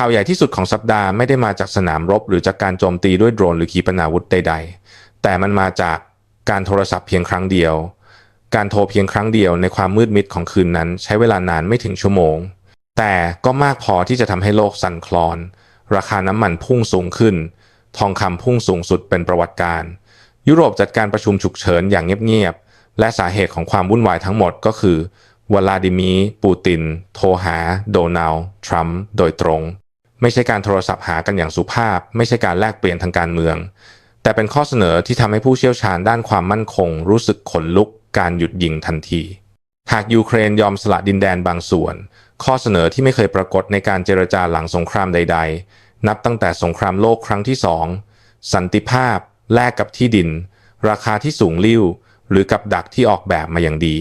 ข่าวใหญ่ที่สุดของสัปดาห์ไม่ได้มาจากสนามรบ หรือจากการโจมตีด้วยโดรนหรือขีปนาวุธใด ๆ แต่มันมาจากการโทรศัพท์เพียงครั้งเดียว การโทรเพียงครั้งเดียวในความมืดมิดของคืนนั้น ใช้เวลานานไม่ถึงชั่วโมง แต่ก็มากพอที่จะทำให้โลกสั่นคลอน ราคาน้ำมันพุ่งสูงขึ้น ทองคำพุ่งสูงสุดเป็นประวัติการ ยุโรปจัดการประชุมฉุกเฉินอย่างเงียบๆ และสาเหตุของความวุ่นวายทั้งหมดก็คือวลาดิมีร์ปูติน โทรหา โดนัลด์ทรัมป์ โดยตรง ไม่ใช่การโทรศัพท์หากันอย่างสุภาพ ไม่ใช่การแลกเปลี่ยนทางการเมือง แต่เป็นข้อเสนอที่ทำให้ผู้เชี่ยวชาญด้านความมั่นคง รู้สึกขนลุกการหยุดยิงทันที หากยูเครนยอมสละดินแดนบางส่วน ข้อเสนอที่ไม่เคยปรากฏในการเจรจาหลังสงครามใด ๆ นับตั้งแต่สงครามโลกครั้งที่สองสันติภาพ แลกกับที่ดิน ราคาที่สูงลิ่วหรือกับดักที่ออกแบบมาอย่างดี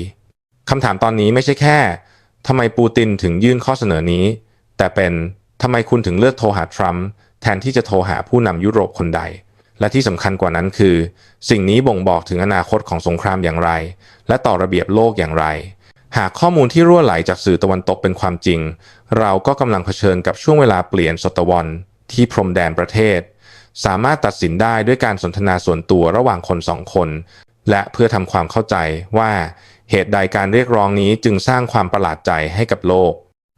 คำถามตอนนี้ไม่ใช่แค่ทำไมปูตินถึงยื่นข้อเสนอนี้ แต่เป็น ทำไมคุณถึงเลือกโทรหาทรัมป์แทนที่จะโทรหาผู้นำยุโรปคนใด และที่สำคัญกว่านั้นคือ สิ่งนี้บ่งบอกถึงอนาคตของสงครามอย่างไร และต่อระเบียบโลกอย่างไร หากข้อมูลที่รั่วไหลจากสื่อตะวันตกเป็นความจริง เราก็กำลังเผชิญกับช่วงเวลาเปลี่ยนศตวรรษที่พรมแดนประเทศ สามารถตัดสินได้ด้วยการสนทนาส่วนตัวระหว่างคนสองคน และเพื่อทำความเข้าใจว่าเหตุใดการเรียกร้องนี้จึงสร้างความประหลาดใจให้กับโลก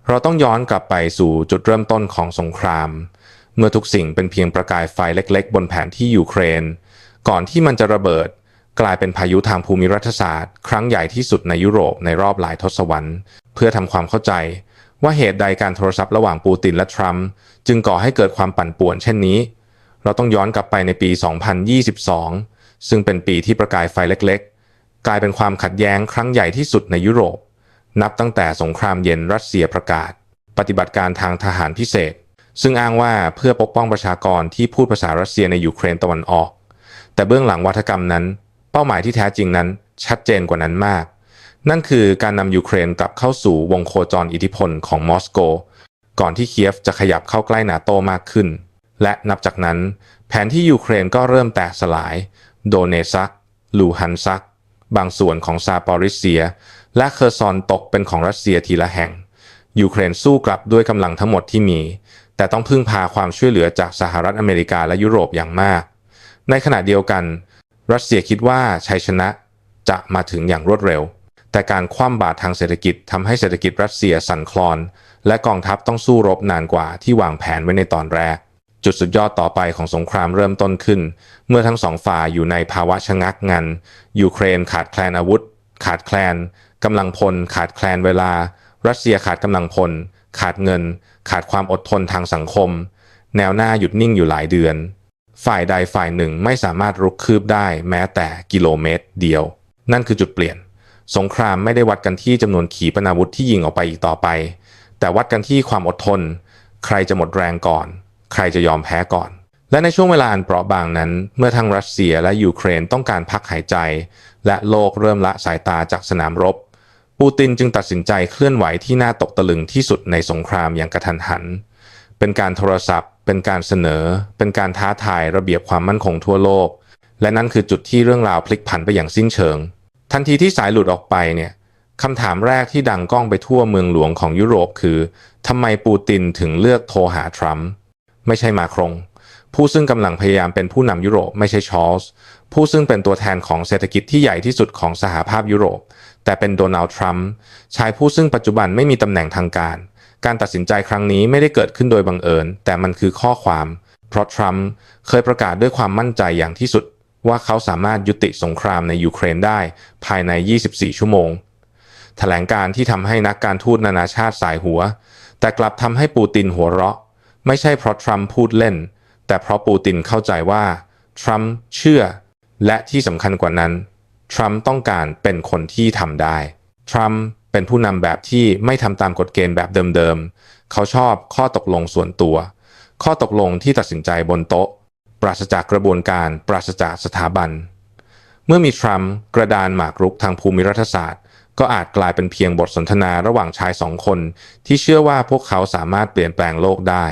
เราต้องย้อนกลับไปสู่จุดเริ่มต้นของสงคราม เมื่อทุกสิ่งเป็นเพียงประกายไฟเล็กๆ บนแผนที่ยูเครน ก่อนที่มันจะระเบิดกลายเป็นพายุทางภูมิรัฐศาสตร์ ครั้งใหญ่ที่สุดในยุโรปในรอบหลายทศวรรษ เพื่อทำความเข้าใจ ว่าเหตุใดการโทรศัพท์ระหว่างปูตินและทรัมป์จึงก่อให้เกิดความปั่นป่วนเช่นนี้ เราต้องย้อนกลับไปในปี 2022 ซึ่งเป็นปีที่ประกายไฟเล็ก ๆ กลายเป็นความขัดแย้งครั้งใหญ่ที่สุดในยุโรป นับตั้งแต่สงครามเย็นรัสเซียประกาศ ปฏิบัติการทางทหารพิเศษ ซึ่งอ้างว่าเพื่อปกป้องประชากรที่พูดภาษารัสเซียในยูเครนตะวันออก แต่เบื้องหลังวัฒกรรมนั้น เป้าหมายที่แท้จริงนั้น ชัดเจนกว่านั้นมาก นั่นคือการนำยูเครนกลับเข้าสู่วงโคจรอิทธิพลของมอสโก ก่อนที่เคียฟจะขยับเข้าใกล้นาโตมากขึ้น และนับจากนั้น แผนที่ยูเครนก็เริ่มแตกสลาย โดเนซักลูฮันซัก บางส่วนของซาปอริเซีย และเคอร์ซอนตกเป็นของรัสเซียทีละแห่ง ยูเครนสู้กลับด้วยกำลังทั้งหมดที่มี แต่ต้องพึ่งพาความช่วยเหลือจากสหรัฐอเมริกาและยุโรปอย่างมาก ในขณะเดียวกัน รัสเซียคิดว่าชัยชนะจะมาถึงอย่างรวดเร็ว แต่การคว่ำบาตรทางเศรษฐกิจทำให้เศรษฐกิจรัสเซียสั่นคลอน และกองทัพต้องสู้รบนานกว่าที่วางแผนไว้ในตอนแรก จุดสุดยอดต่อไปของสงครามเริ่มต้นขึ้น เมื่อทั้งสองฝ่ายอยู่ในภาวะชะงักงัน ยูเครนขาดแคลนอาวุธ ขาดแคลน กำลังพล ขาดแคลนเวลา รัสเซียขาดกำลังพล ขาดเงิน ขาดความอดทนทางสังคม แนวหน้าหยุดนิ่งอยู่หลายเดือน ฝ่ายใดฝ่ายหนึ่งไม่สามารถรุกคืบได้แม้แต่กิโลเมตร เดียว นั่นคือจุดเปลี่ยน สงครามไม่ได้วัดกันที่จำนวนขีปนาวุธที่ยิงออกไปอีกต่อไป แต่วัดกันที่ความอดทน ใครจะหมดแรงก่อน ใครจะยอมแพ้ก่อนและในช่วงเวลาอันเปราะบางนั้น เมื่อทั้งรัสเซียและยูเครนต้องการพักหายใจ และโลกเริ่มละสายตาจากสนามรบ ปูตินจึงตัดสินใจเคลื่อนไหวที่น่าตกตะลึงที่สุดในสงครามอย่างกระทันหัน เป็นการโทรศัพท์ เป็นการเสนอ เป็นการท้าทายระเบียบความมั่นคงทั่วโลก และนั่นคือจุดที่เรื่องราวพลิกผันไปอย่างสิ้นเชิง ทันทีที่สายหลุดออกไปเนี่ยคำถามแรกที่ดังก้องไปทั่วเมืองหลวงของยุโรปคือทำไมปูตินถึงเลือกโทรหาทรัมป์ไม่ใช่มาครง ผู้ซึ่งกำลังพยายามเป็นผู้นำยุโรปไม่ใช่ชอลส์ผู้ซึ่งเป็นตัวแทนของเศรษฐกิจที่ใหญ่ที่สุดของสหภาพยุโรป แต่เป็นโดนัลด์ทรัมป์ชายผู้ซึ่งปัจจุบันไม่มีตำแหน่งทางการ การตัดสินใจครั้งนี้ไม่ได้เกิดขึ้นโดยบังเอิญ แต่มันคือข้อความ เพราะทรัมป์เคยประกาศด้วยความมั่นใจอย่างที่สุด ว่าเขาสามารถยุติสงครามในยูเครนได้ภายใน 24 ชั่วโมง แถลงการที่ทำให้นักการทูตนานาชาติสายหัว แต่กลับทำให้ปูตินหัวเราะ ไม่ใช่เพราะทรัมป์พูดเล่น แต่เพราะปูตินเข้าใจว่าทรัมป์เชื่อ และที่สำคัญกว่านั้น ทรัมป์ต้องการเป็นคนที่ทำได้ ทรัมป์เป็นผู้นำแบบที่ไม่ทำตามกฎเกณฑ์แบบเดิมๆ เขาชอบข้อตกลงส่วนตัว ข้อตกลงที่ตัดสินใจบนโต๊ะ ปราศจากกระบวนการ ปราศจากสถาบัน เมื่อมีทรัมป์กระดานหมากรุกทางภูมิรัฐศาสตร์ ก็อาจกลายเป็นเพียงบทสนทนาระหว่างชายสองคน ที่เชื่อว่าพวกเขาสามารถเปลี่ยนแปลงโลกได้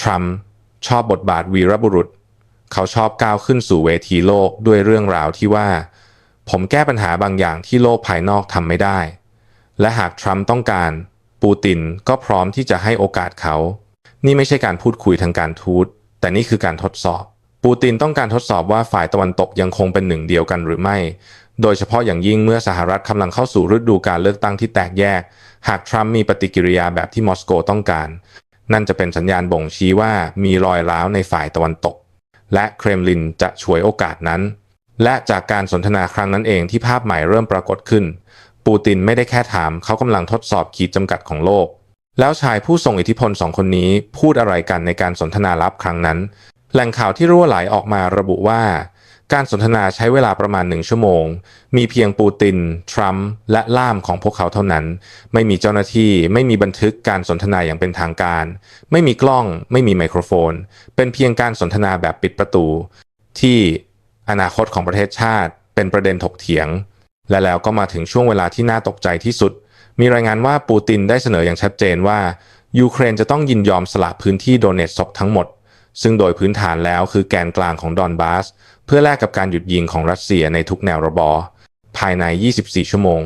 ทรัมป์ชอบบทบาทวีรบุรุษ เขาชอบก้าวขึ้นสู่เวทีโลกด้วยเรื่องราวที่ว่า ผมแก้ปัญหาบางอย่างที่โลกภายนอกทำไม่ได้ และหากทรัมป์ต้องการ ปูตินก็พร้อมที่จะให้โอกาสเขานนี่ไม่ใช่การพูดคุยทางการทูต แต่นี่คือการทดสอบ ปูตินต้องการทดสอบว่าฝ่ายตะวันตกยังคงเป็นหนึ่งเดียวกันหรือไม่ โดยเฉพาะอย่างยิ่งเมื่อสหรัฐกำลังเข้าสู่ฤดูการเลือกตั้งที่แตกแยก หากทรัมป์มีปฏิกิริยาแบบที่มอสโกต้องการ นั่นจะเป็นสัญญาณบ่งชี้ว่ามีรอยร้าวในฝ่ายตะวันตก และเครมลินจะฉวยโอกาสนั้น และจากการสนทนาครั้งนั้นเองที่ภาพใหม่เริ่มปรากฏขึ้น ปูตินไม่ได้แค่ถามเขากำลังทดสอบขีดจำกัดของโลก แล้วชายผู้ทรงอิทธิพลสองคนนี้พูดอะไรกันในการสนทนาลับครั้งนั้น แหล่งข่าวที่รั่วไหลออกมาระบุว่า การสนทนาใช้เวลาประมาณหนึ่งชั่วโมง มีเพียงปูติน ทรัมป์และล่ามของพวกเขาเท่านั้น ไม่มีเจ้าหน้าที่ ไม่มีบันทึกการสนทนาอย่างเป็นทางการ ไม่มีกล้อง ไม่มีไมโครโฟน เป็นเพียงการสนทนาแบบปิดประตู ที่ อนาคตของประเทศชาติ เป็นประเด็นถกเถียง และแล้วก็มาถึงช่วงเวลาที่น่าตกใจที่สุด มีรายงานว่าปูตินได้เสนออย่างชัดเจนว่า ยูเครนจะต้องยินยอมสละพื้นที่โดเนตซกทั้งหมด ซึ่งโดยพื้นฐานแล้วคือแกนกลางของดอนบาส เพื่อแลกกับการหยุดยิงของรัสเซียในทุกแนวระบอ ภายใน 24 ชั่วโมง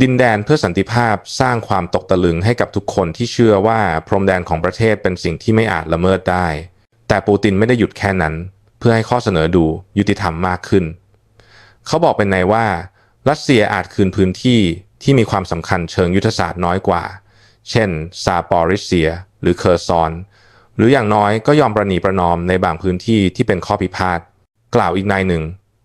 ดินแดนเพื่อสันติภาพสร้างความตกตะลึงให้กับทุกคนที่เชื่อว่าพรมแดนของประเทศเป็นสิ่งที่ไม่อาจละเมิดได้ แต่ปูตินไม่ได้หยุดแค่นั้น เพื่อให้ข้อเสนอดูยุติธรรมมากขึ้น เขาบอกเป็นในว่า รัสเซียอาจคืนพื้นที่ที่มีความสำคัญเชิงยุทธศาสตร์น้อยกว่า เช่น ซาปอริเซีย หรือเคอร์ซอน หรืออย่างน้อยก็ยอมประนีประนอมในบางพื้นที่ที่เป็นข้อพิพาท กล่าวอีกนายหนึ่ง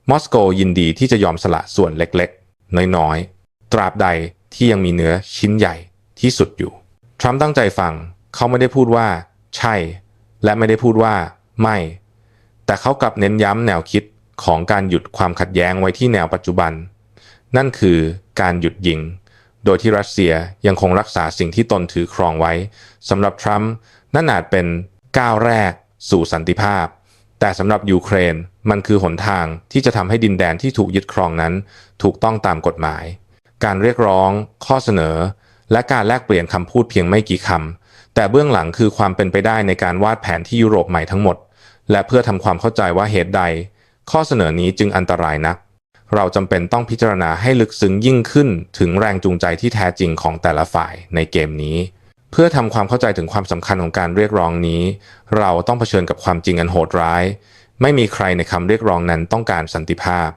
มอสโกยินดีที่จะยอมสละส่วนเล็กๆ น้อยๆ ตราบใดที่ยังมีเนื้อชิ้นใหญ่ที่สุดอยู่ ทรัมป์ตั้งใจฟัง เขาไม่ได้พูดว่า ใช่ และไม่ได้พูดว่า ไม่ แต่เขากลับเน้นย้ำแนวคิดของการหยุดความขัดแย้งไว้ที่แนวปัจจุบัน นั่นคือการหยุดยิง โดยที่รัสเซียยังคงรักษาสิ่งที่ตนถือครองไว้สำหรับทรัมป์นั่นอาจเป็นก้าวแรกสู่สันติภาพ แต่สำหรับยูเครนมันคือหนทางที่จะทำให้ดินแดนที่ถูกยึดครองนั้น ถูกต้องตามกฎหมาย การเรียกร้อง ข้อเสนอ และการแลกเปลี่ยนคำพูดเพียงไม่กี่คำแต่เบื้องหลังคือความเป็นไปได้ในการวาดแผนที่ยุโรปใหม่ทั้งหมด และเพื่อทำความเข้าใจว่าเหตุใด ข้อเสนอนี้จึงอันตรายนัก เราจำเป็นต้องพิจารณาให้ลึกซึ้งยิ่งขึ้นถึงแรงจูงใจที่แท้จริงของแต่ละฝ่ายในเกมนี้ เพื่อทำความเข้าใจถึงความสำคัญของการเรียกร้องนี้ เราต้องเผชิญกับความจริงอันโหดร้าย ไม่มีใครในคำเรียกร้องนั้นต้องการสันติภาพ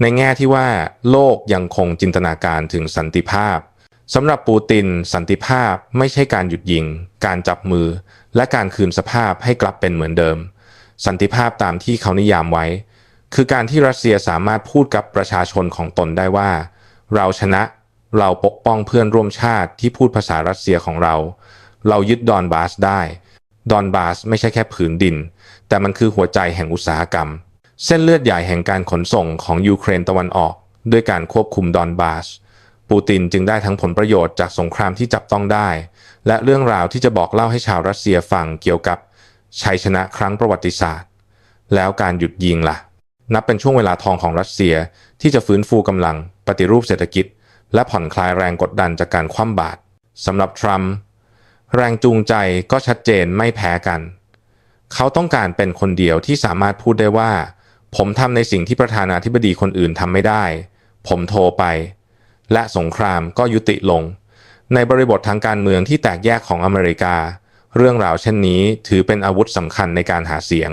ในแง่ที่ว่า โลกยังคงจินตนาการถึงสันติภาพสำหรับปูตินสันติภาพไม่ใช่การหยุดยิง การจับมือ และการคืนสภาพให้กลับเป็นเหมือนเดิม สันติภาพตามที่เขานิยามไว้ คือการที่รัสเซียสามารถพูดกับประชาชนของตนได้ว่า เราชนะเราปกป้องเพื่อนร่วมชาติที่พูดภาษารัสเซียของเรา เรายึดดอนบาสได้ ดอนบาสไม่ใช่แค่ผืนดิน แต่มันคือหัวใจแห่งอุตสาหกรรม เส้นเลือดใหญ่แห่งการขนส่งของยูเครนตะวันออก ด้วยการควบคุมดอนบาสปูตินจึงได้ทั้งผลประโยชน์จากสงครามที่จับต้องได้ และเรื่องราวที่จะบอกเล่าให้ชาวรัสเซียฟังเกี่ยวกับ ชัยชนะครั้งประวัติศาสตร์ แล้วการหยุดยิงล่ะ นับเป็นช่วงเวลาทองของรัสเซียที่จะฟื้นฟูกำลัง ปฏิรูปเศรษฐกิจ และผ่อนคลายแรงกดดันจากการคว่ำบาตรสำหรับทรัมป์แรงจูงใจก็ชัดเจนไม่แพ้กัน เขาต้องการเป็นคนเดียวที่สามารถพูดได้ว่า ผมทำในสิ่งที่ประธานาธิบดีคนอื่นทำไม่ได้ ผมโทรไป และสงครามก็ยุติลง ในบริบททางการเมืองที่แตกแยกของอเมริกา เรื่องราวเช่นนี้ถือเป็นอาวุธสำคัญในการหาเสียง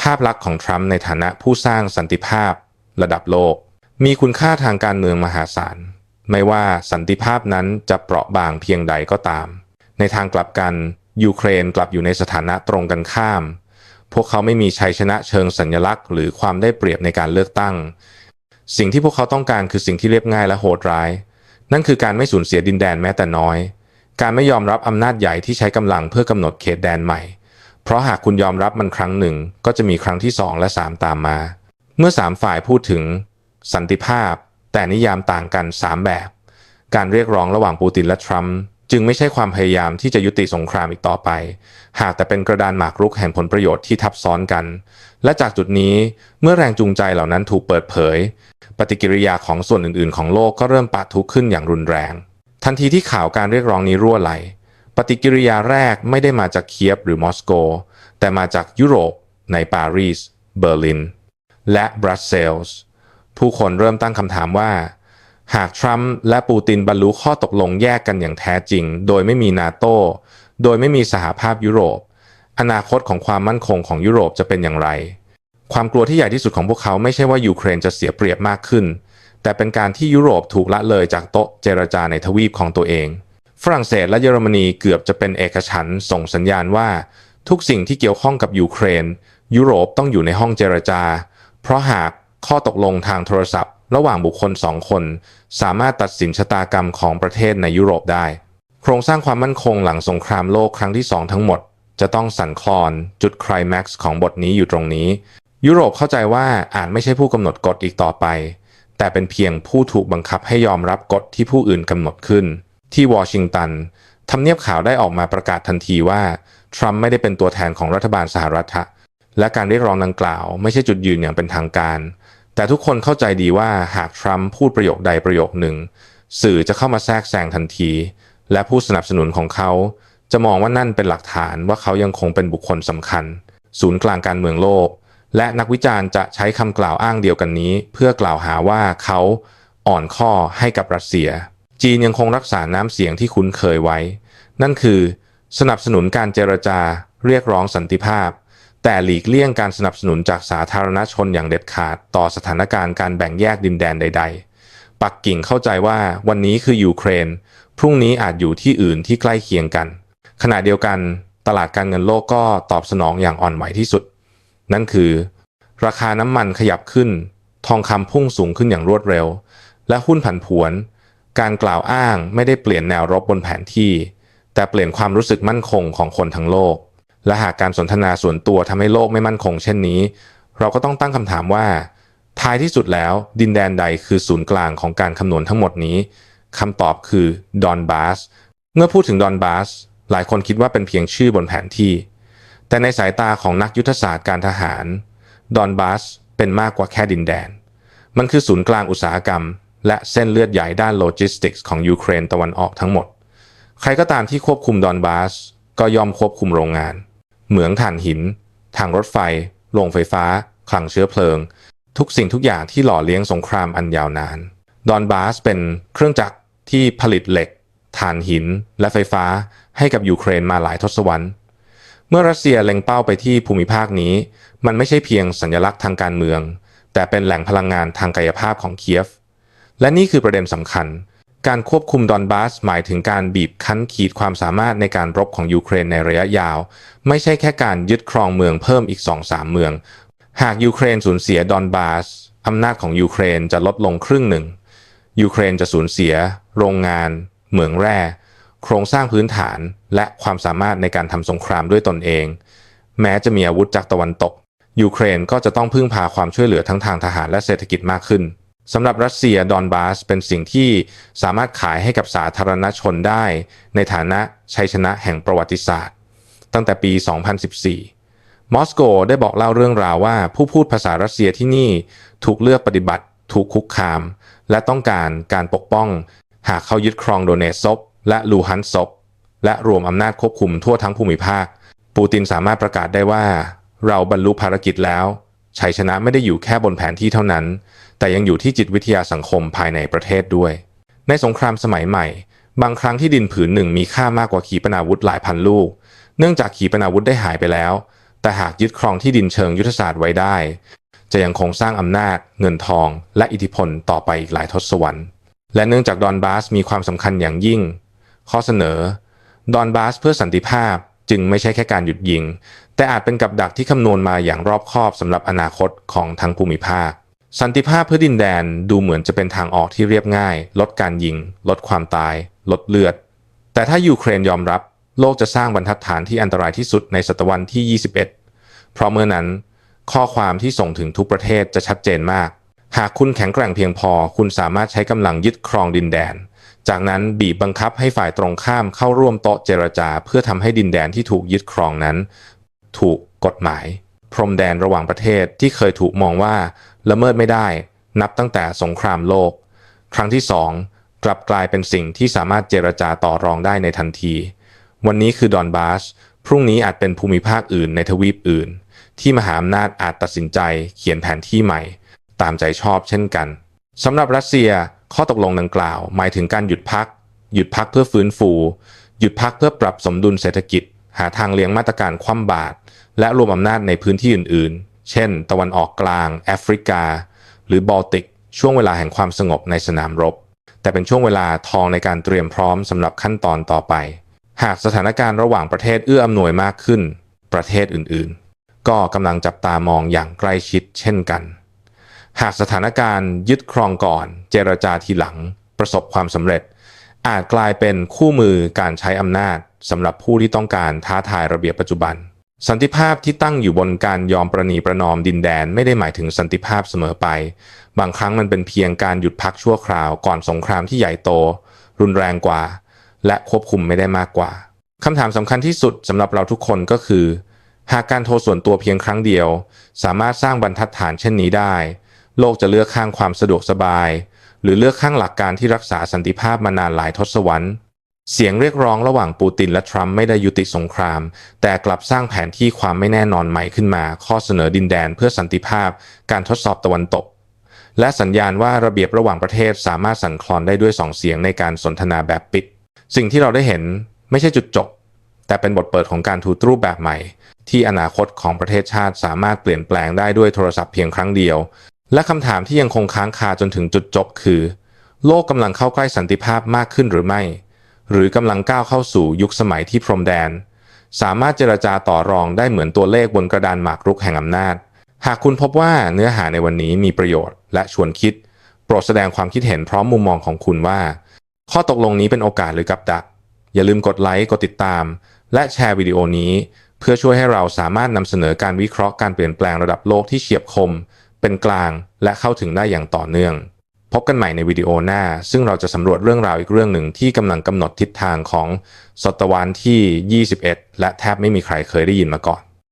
ภาพลักษณ์ของทรัมป์ในฐานะผู้สร้างสันติภาพ ระดับโลก มีคุณค่าทางการเมืองมหาศาล ไม่ว่าสันติภาพนั้นจะเปราะบางเพียงใดก็ตาม ในทางกลับกัน ยูเครนกลับอยู่ในสถานะตรงกันข้าม พวกเขาไม่มีชัยชนะเชิงสัญลักษณ์ หรือความได้เปรียบในการเลือกตั้ง สิ่งที่พวกเขาต้องการคือสิ่งที่เรียบง่ายและโหดร้าย นั่นคือการไม่สูญเสียดินแดนแม้แต่น้อย การไม่ยอมรับอำนาจใหญ่ที่ใช้กำลังเพื่อกำหนดเขตแดนใหม่ เพราะหากคุณยอมรับมันครั้งหนึ่ง ก็จะมีครั้งที่สองและสามตามมา เมื่อสามฝ่ายพูดถึง สันติภาพ แต่นิยามต่างกันสามแบบ การเรียกร้องระหว่างปูตินและทรัมป์จึงไม่ใช่ความพยายามที่จะยุติสงครามอีกต่อไป หากแต่เป็นกระดานหมากรุกแห่งผลประโยชน์ที่ทับซ้อนกัน และจากจุดนี้เมื่อแรงจูงใจเหล่านั้นถูกเปิดเผย ปฏิกิริยาของส่วนอื่น ๆ ของโลกก็เริ่มปะทุขึ้นอย่างรุนแรง ทันทีที่ข่าวการเรียกร้องนี้รั่วไหล ปฏิกิริยาแรกไม่ได้มาจากเคียฟหรือมอสโก แต่มาจากยุโรป ในปารีส เบอร์ลิน และบรัสเซลส์ ผู้คนเริ่มตั้งคำถามว่า หากทรัมป์และปูตินบรรลุข้อตกลงแยกกันอย่างแท้จริง โดยไม่มีนาโตโดยไม่มีสหภาพยุโรป อนาคตของความมั่นคงของยุโรปจะเป็นอย่างไร ความกลัวที่ใหญ่ที่สุดของพวกเขาไม่ใช่ว่ายูเครนจะเสียเปรียบมากขึ้น แต่เป็นการที่ยุโรปถูกละเลยจากโต๊ะเจรจาในทวีปของตัวเอง ฝรั่งเศสและเยอรมนีเกือบจะเป็นเอกฉันส่งสัญญาณว่า ทุกสิ่งที่เกี่ยวข้องกับยูเครน ยุโรปต้องอยู่ในห้องเจรจา เพราะหากข้อตกลงทางโทรศัพท์ ระหว่างบุคคลสองคน สามารถตัดสินชะตากรรมของประเทศในยุโรปได้ โครงสร้างความมั่นคงหลังสงครามโลกครั้งที่สองทั้งหมด จะต้องสั่นคลอน จุดไคลแม็กซ์ของบทนี้อยู่ตรงนี้ ยุโรปเข้าใจว่าอาจไม่ใช่ผู้กำหนดกฎอีกต่อไป แต่เป็นเพียงผู้ถูกบังคับให้ยอมรับกฎที่ผู้อื่นกำหนดขึ้น ที่วอชิงตันทำเนียบข่าวได้ออกมาประกาศทันทีว่า ทรัมป์ไม่ได้เป็นตัวแทนของรัฐบาลสหรัฐะและการเรียกร้องดังกล่าว ไม่ใช่จุดยืนอย่างเป็นทางการ แต่ทุกคนเข้าใจดีว่าหากทรัมป์พูดประโยคใดประโยคหนึ่ง สื่อจะเข้ามาแทรกแซงทันที และผู้สนับสนุนของเขา จะมองว่านั่นเป็นหลักฐานว่าเขายังคงเป็นบุคคลสำคัญ ศูนย์กลางการเมืองโลก และนักวิจารณ์จะใช้คำกล่าวอ้างเดียวกันนี้ เพื่อกล่าวหาว่าเขาอ่อนข้อให้กับรัสเซีย จีนยังคงรักษาน้ำเสียงที่คุ้นเคยไว้ นั่นคือสนับสนุนการเจรจาเรียกร้องสันติภาพ แต่หลีกเลี่ยงการสนับสนุนจากสาธารณชนอย่างเด็ดขาดต่อสถานการณ์การแบ่งแยกดินแดนใด ๆ ปักกิ่งเข้าใจว่าวันนี้คือยูเครน พรุ่งนี้อาจอยู่ที่อื่นที่ใกล้เคียงกัน ขณะเดียวกัน ตลาดการเงินโลกก็ตอบสนองอย่างอ่อนไหวที่สุด นั่นคือ ราคาน้ำมันขยับขึ้น ทองคำพุ่งสูงขึ้นอย่างรวดเร็ว และหุ้นผันผวน การกล่าวอ้างไม่ได้เปลี่ยนแนวรบบนแผนที่ แต่เปลี่ยนความรู้สึกมั่นคงของคนทั้งโลก และหากการสนทนาส่วนตัวทำให้โลกไม่มั่นคง เช่นนี้ เราก็ต้องตั้งคำถามว่า ท้ายที่สุดแล้ว ดินแดนใดคือศูนย์กลางของการคำนวณทั้งหมดนี้คำตอบคือดอนบาสเมื่อพูดถึงดอนบาสหลายคนคิดว่าเป็นเพียงชื่อบนแผนที่ แต่ในสายตาของนักยุทธศาสตร์การทหาร ดอนบาสเป็นมากกว่าแค่ดินแดน มันคือศูนย์กลางอุตสาหกรรม และเส้นเลือดใหญ่ด้านโลจิสติกส์ของยูเครนตะวันออกทั้งหมด ใครก็ตามที่ควบคุมดอนบาสก็ย่อมควบคุมโรงงาน เหมืองถ่านหิน ทางรถไฟ โรงไฟฟ้า คลังเชื้อเพลิง ทุกสิ่งทุกอย่างที่หล่อเลี้ยงสงครามอันยาวนาน ดอนบาสเป็นเครื่องจักรที่ผลิตเหล็กถ่านหิน และไฟฟ้าให้กับยูเครนมาหลายทศวรรษ เมื่อรัสเซียเล็งเป้าไปที่ภูมิภาคนี้ มันไม่ใช่เพียงสัญลักษณ์ทางการเมือง แต่เป็นแหล่งพลังงานทางกายภาพของเคียฟ และนี่คือประเด็นสำคัญ การควบคุมดอนบาสหมายถึงการบีบคั้นขีดความสามารถในการรบของยูเครนในระยะยาว ไม่ใช่แค่การยึดครองเมืองเพิ่มอีก2-3เมือง หากยูเครนสูญเสียดอนบาสอำนาจของยูเครนจะลดลงครึ่งหนึ่ง ยูเครนจะสูญเสีย โรงงาน เหมืองแร่ โครงสร้างพื้นฐานและความสามารถในการทำสงครามด้วยตนเอง แม้จะมีอาวุธจากตะวันตก ยูเครนก็จะต้องพึ่งพาความช่วยเหลือทั้งทางทหารและเศรษฐกิจมากขึ้นสำหรับรัสเซียดอนบาสเป็นสิ่งที่สามารถขายให้กับสาธารณชนได้ ในฐานะชัยชนะแห่งประวัติศาสตร์ ตั้งแต่ปี 2014 มอสโกได้บอกเล่าเรื่องราวว่าผู้พูดภาษารัสเซียที่นี่ถูกเลือกปฏิบัติ ถูกคุกคาม และต้องการการปกป้อง หากเขายึดครองโดเนซบ และลูฮันซบและรวมอำนาจควบคุมทั่วทั้งภูมิภาค ปูตินสามารถประกาศได้ว่า เราบรรลุภารกิจแล้วชัยชนะไม่ได้อยู่แค่บนแผนที่เท่านั้น แต่ยังอยู่ที่จิตวิทยาสังคมภายในประเทศด้วย ในสงครามสมัยใหม่ บางครั้งที่ดินผืนหนึ่งมีค่ามากกว่าขีปนาวุธหลายพันลูก เนื่องจากขีปนาวุธได้หายไปแล้ว แต่หากยึดครองที่ดินเชิงยุทธศาสตร์ไว้ได้ จะยังคงสร้างอำนาจ เงินทอง และอิทธิพลต่อไปอีกหลายทศวรรษ และเนื่องจากดอนบาสมีความสำคัญอย่างยิ่ง ข้อเสนอ ดอนบาสเพื่อสันติภาพจึงไม่ใช่แค่การหยุดยิง แต่อาจเป็นกับดักที่คำนวณมาอย่างรอบคอบสำหรับอนาคตของทั้งภูมิภาค สันติภาพเพื่อดินแดนดูเหมือนจะเป็นทางออกที่เรียบง่าย ลดการยิง ลดความตาย ลดเลือด แต่ถ้ายูเครนยอมรับ โลกจะสร้างบรรทัดฐานที่อันตรายที่สุดในศตวรรษที่ 21 เพราะเมื่อนั้น ข้อความที่ส่งถึงทุกประเทศจะชัดเจนมาก หากคุณแข็งแกร่งเพียงพอ คุณสามารถใช้กำลังยึดครองดินแดน จากนั้นบีบบังคับให้ฝ่ายตรงข้ามเข้าร่วมโต๊ะเจรจา เพื่อทำให้ดินแดนที่ถูกยึดครองนั้น ถูกกฎหมาย พรมแดนระหว่างประเทศที่เคยถูกมองว่าละเมิดไม่ได้ นับตั้งแต่สงครามโลก ครั้งที่สองกลับกลายเป็นสิ่งที่สามารถเจรจาต่อรองได้ในทันที วันนี้คือดอนบาสพรุ่งนี้อาจเป็นภูมิภาคอื่นในทวีปอื่น ที่มหาอำนาจอาจตัดสินใจเขียนแผนที่ใหม่ ตามใจชอบเช่นกันสำหรับรัสเซีย ข้อตกลงดังกล่าว หมายถึงการหยุดพัก หยุดพักเพื่อฟื้นฟู หยุดพักเพื่อปรับสมดุลเศรษฐกิจ หาทางเลี้ยงมาตรการคว่ำบาตรและรวมอำนาจในพื้นที่อื่น ๆ เช่น ตะวันออกกลาง แอฟริกา หรือบอลติก ช่วงเวลาแห่งความสงบในสนามรบ แต่เป็นช่วงเวลาทองในการเตรียมพร้อมสำหรับขั้นตอนต่อไป หากสถานการณ์ระหว่างประเทศเอื้ออำนวยมากขึ้น ประเทศอื่น ๆ ก็กำลังจับตามองอย่างใกล้ชิดเช่นกัน หากสถานการณ์ยึดครองก่อน เจรจาทีหลัง ประสบความสำเร็จ อาจกลายเป็นคู่มือการใช้อำนาจสำหรับผู้ที่ต้องการท้าทายระเบียบปัจจุบัน สันติภาพที่ตั้งอยู่บนการยอมประนีประนอมดินแดนไม่ได้หมายถึงสันติภาพเสมอไป บางครั้งมันเป็นเพียงการหยุดพักชั่วคราวก่อนสงครามที่ใหญ่โต รุนแรงกว่า และควบคุมไม่ได้มากกว่าคำถามสำคัญที่สุดสำหรับเราทุกคนก็คือ หากการโทรส่วนตัวเพียงครั้งเดียว สามารถสร้างบรรทัดฐานเช่นนี้ได้ โลกจะเลือกข้างความสะดวกสบาย หรือเลือกข้างหลักการที่รักษาสันติภาพมานานหลายทศวรรษ เสียงเรียกร้องระหว่างปูตินและทรัมป์ไม่ได้ยุติสงคราม แต่กลับสร้างแผนที่ความไม่แน่นอนใหม่ขึ้นมา ข้อเสนอดินแดนเพื่อสันติภาพ การทดสอบตะวันตก และสัญญาณว่าระเบียบระหว่างประเทศสามารถสั่นคลอนได้ด้วยสองเสียงในการสนทนาแบบปิด สิ่งที่เราได้เห็นไม่ใช่จุดจบ แต่เป็นบทเปิดของการทูตรูปแบบใหม่ ที่อนาคตของประเทศชาติสามารถเปลี่ยนแปลงได้ด้วยโทรศัพท์เพียงครั้งเดียว และคำถามที่ยังคงค้างคาจนถึงจุดจบคือ โลกกำลังเข้าใกล้สันติภาพมากขึ้นหรือไม่ หรือกำลังก้าวเข้าสู่ยุคสมัยที่พรมแดน สามารถเจรจาต่อรองได้เหมือนตัวเลขบนกระดานหมากรุกแห่งอำนาจ หากคุณพบว่าเนื้อหาในวันนี้มีประโยชน์และชวนคิด โปรดแสดงความคิดเห็นพร้อมมุมมองของคุณว่า ข้อตกลงนี้เป็นโอกาสหรือกับดัก อย่าลืมกดไลค์กดติดตาม และแชร์วิดีโอนี้ เพื่อช่วยให้เราสามารถนำเสนอการวิเคราะห์การเปลี่ยนแปลงระดับโลกที่เฉียบคม เป็นกลาง และเข้าถึงได้อย่างต่อเนื่อง พบกันใหม่ในวิดีโอหน้า ซึ่งเราจะสำรวจเรื่องราวอีกเรื่องหนึ่งที่กำลังกำหนดทิศทางของศตวรรษที่ 21 และแทบไม่มีใครเคยได้ยินมาก่อน